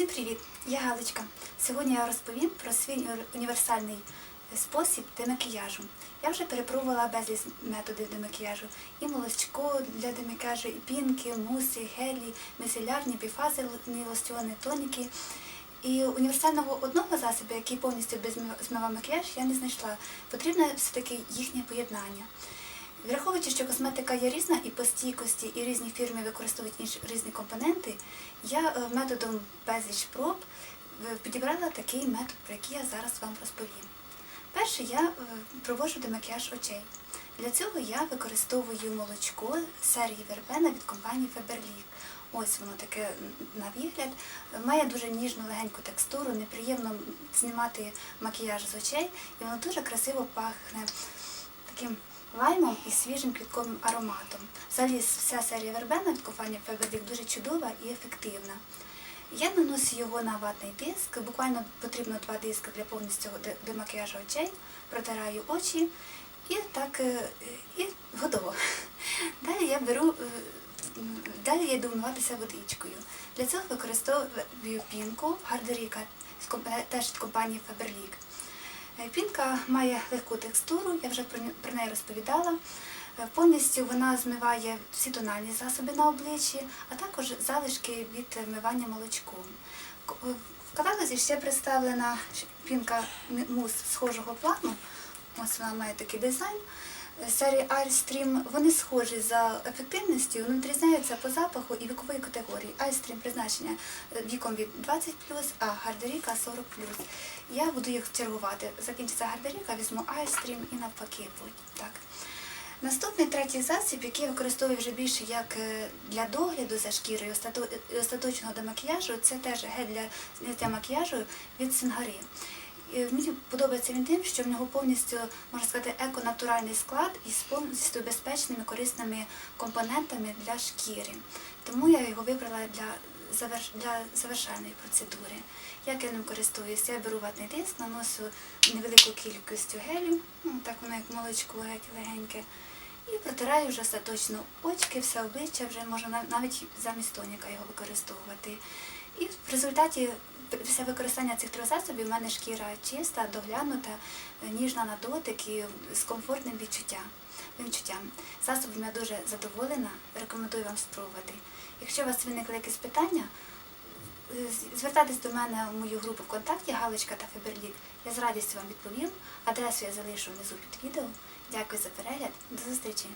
Всім привіт! Я Галочка. Сьогодні я розповім про свій універсальний спосіб демакіяжу. Я вже перепробувала безліч методів демакіяжу. І молочко для демакіяжу, і пінки, муси, гелі, міцелярні, біфазельні лосьони, тоніки. І універсального одного засобу, який повністю без змив- змивав макіяж, я не знайшла. Потрібне все-таки їхнє поєднання. Враховуючи, що косметика є різна і по стійкості, і різні фірми використовують різні компоненти, я е, методом безліч проб е, підібрала такий метод, про який я зараз вам розповім. Перше, я е, проводжу демакіяж очей. Для цього я використовую молочко серії Вербена від компанії Faberlic. Ось воно таке на вигляд. Має дуже ніжну легеньку текстуру, неприємно знімати макіяж з очей, і воно дуже красиво пахне таким лаймом і свіжим квітковим ароматом. Взагалі вся серія вербена від компанії Faberlic дуже чудова і ефективна. Я наношу його на ватний диск, буквально потрібно два диски для повністю де- демакіяжу очей, протираю очі і так е, і готово. Далі я беру, е, далі я йду вмиватися водичкою. Для цього використовую пінку Гардеріка теж від компанії Faberlic. Е, Пінка має легку текстуру, я вже про неї розповідала. Е, Повністю вона змиває всі тональні засоби на обличчі, а також залишки від вмивання молочком. Е, В каталозі ще представлена пінка мус схожого плану. Ось вона має такий дизайн. Серії Альстрім вони схожі за ефективністю, вони відрізняються по запаху і вікової категорії. Альстрім призначення віком від 20 а Гардеріка 40 Я буду їх чергувати. Закінчиться Гардеріка, візьму Альстрім і навпаки. Так. Наступний третій засіб, який я використовую вже більше як е, для догляду за шкірою і остаточного демакіяжу, це теж гель для зняття макіяжу від Сингари. Мені подобається він тим, що в нього повністю, можна сказати, еконатуральний склад із повністю безпечними корисними компонентами для шкіри. Тому я його вибрала для, для завершальної процедури. Як я ним користуюся? Я беру ватний диск, наношу невелику кількістю гелю, ну, так воно як молочко геть легеньке, і протираю вже остаточно очки, все обличчя, вже можна навіть замість тоніка його використовувати. І в результаті після використання цих трьох засобів в мене шкіра чиста, доглянута, ніжна на дотик і з комфортним відчуттям. відчуттям. Засобом я дуже задоволена, рекомендую вам спробувати. Якщо у вас виникли якісь питання, звертайтесь до мене в мою групу ВКонтакті Галочка та Феберлік. Я з радістю вам відповім. Адресу я залишу внизу під відео. Дякую за перегляд. До зустрічі!